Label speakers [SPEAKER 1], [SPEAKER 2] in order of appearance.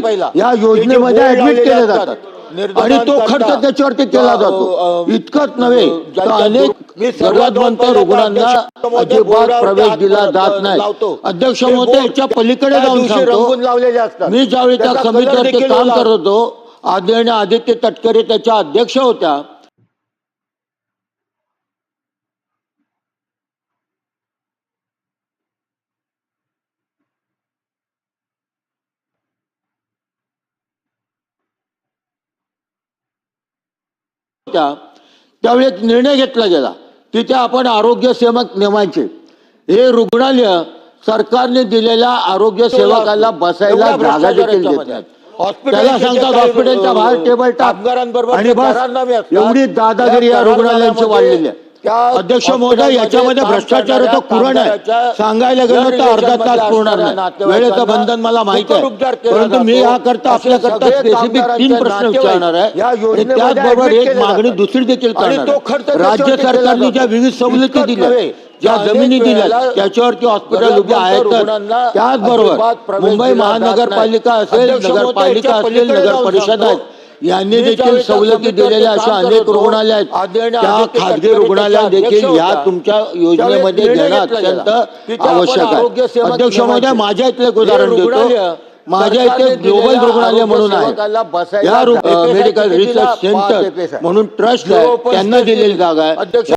[SPEAKER 1] पहिला.
[SPEAKER 2] या योजनेमध्ये ऍडमिट केले जातात. आणि तो खर्च त्याच्यावरती केला जातो. इतकंच नव्हे तर अनेक
[SPEAKER 1] सर्वात
[SPEAKER 2] रुग्णांना अजिबात प्रवेश दिला जात. नाही. अध्यक्ष महोदय याच्या पलीकडे जाऊन सांगतो मी ज्यावेळी त्या समितीवरती काम. करत होतो आदरणीय आदित्य तटकरे त्याच्या अध्यक्ष होत्या. होत्या त्यावेळी एक निर्णय घेतला गेला त्या आपण आरोग्य सेवक नेमायचे. हे रुग्णालय सरकारने दिलेल्या आरोग्य सेवकाला बसायला जागा देखील देत
[SPEAKER 1] याच्यामध्ये.
[SPEAKER 2] नाहीत.
[SPEAKER 1] हॉस्पिटलचे
[SPEAKER 2] त्याला सांगतात हॉस्पिटलच्या बाहेर टेबल टाक.
[SPEAKER 1] कामगारांबरोबर
[SPEAKER 2] आणि बस एवढी दादागिरी या रुग्णालयांची वाढलेली आहे.
[SPEAKER 1] त्या
[SPEAKER 2] अध्यक्ष महोदय याच्यामध्ये भ्रष्टाचार
[SPEAKER 1] करणाऱ्या
[SPEAKER 2] कुरण आहे सांगायला गेलो तर अर्धा तास
[SPEAKER 1] असणाऱ्या
[SPEAKER 2] नाही वेळेचं बंधन मला माहीत आहे परंतु मी. हा करता आपल्याकरता स्पेसिफिक तीन प्रश्न विचारणार आहे त्याचबरोबर एक मागणी. दुसरी देखील करणार राज्य सरकारने ज्या. विविध सवलती दिल्या ज्या जमिनी दिल्या त्याच्यावरती हॉस्पिटल उभे आहेत त्याचबरोबर मुंबई महानगरपालिका. असेल नगरपालिका असेल नगर परिषद. आहेत यांनी देखील सवलती दिलेल्या अशा अनेक रुग्णालय आहेत त्या खाजगी रुग्णालय देखील या. तुमच्या योजनेमध्ये घेणं अत्यंत आवश्यक आहे अध्यक्ष महोदय. माझ्या इथलं एक उदाहरण देतो माझ्या इथे ग्लोबल रुग्णालय म्हणून आहे या. मेडिकल? Research centre. म्हणून ट्रस्ट आहे त्यांना दिलेली जागा आहे
[SPEAKER 1] अध्यक्ष